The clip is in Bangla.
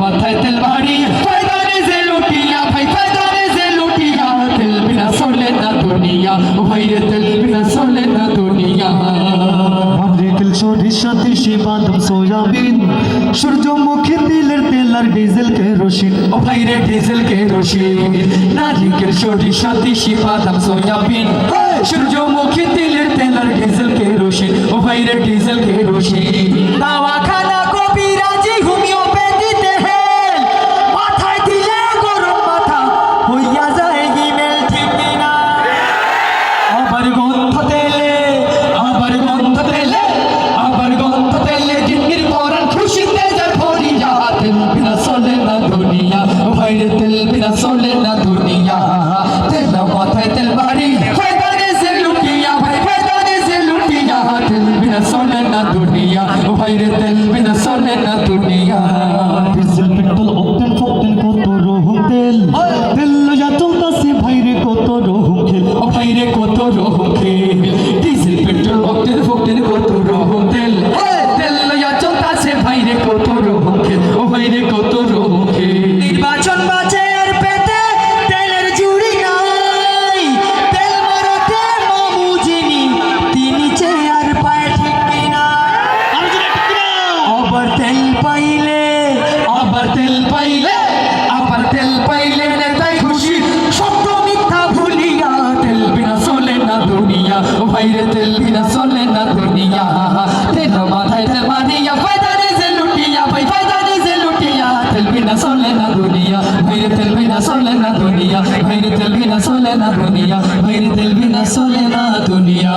মাথায় তেল বাড়ি ফায়দানে যে লুটিয়া ভাই ফায়দানে যে লুটিয়া। তেল চলে না দুনিয়া ভাই রে তেল চলে না দুনিয়া। নারিকেল সরিষা তিসি বাদাম সোয়াবিন সূর্যমুখী তিলের তেল আর ডিজেল কেরোসিন। ও ভাই রে ডিজেল কেরোসিন নারিকেল সরিষা তিসি বাদাম সয়াবিন। সূর্যমুখী তিলের তেল আর ডিজেল কেরোসিন ও ভাই রে ডিজেল কেরোসিন। দাওয়াখানা ভাইরে তেল বিনা চলে না দুনিয়া। তেল মাথায় তেল বাড়ি। ফায়দানে সে লুটিয়া ভাই ফায়দানে সে পাইলে আবার তেল পাইলে আবার তেল পাইলে নেতাই খুশি সত্য মিথ্যা ভুলিয়া তেল বিনা চলে না দুনিয়া ও ভাইরে তেল বিনা চলে না দুনিয়া তেল মাথায় তেল মারিয়া ফায়দানে যে লুটিয়া ভাই ফায়দানে যে লুটিয়া তেল বিনা চলে না দুনিয়া ভাইরে তেল বিনা চলে না দুনিয়া ভাইরে তেল বিনা চলে না দুনিয়া ভাইরে তেল বিনা চলে না দুনিয়া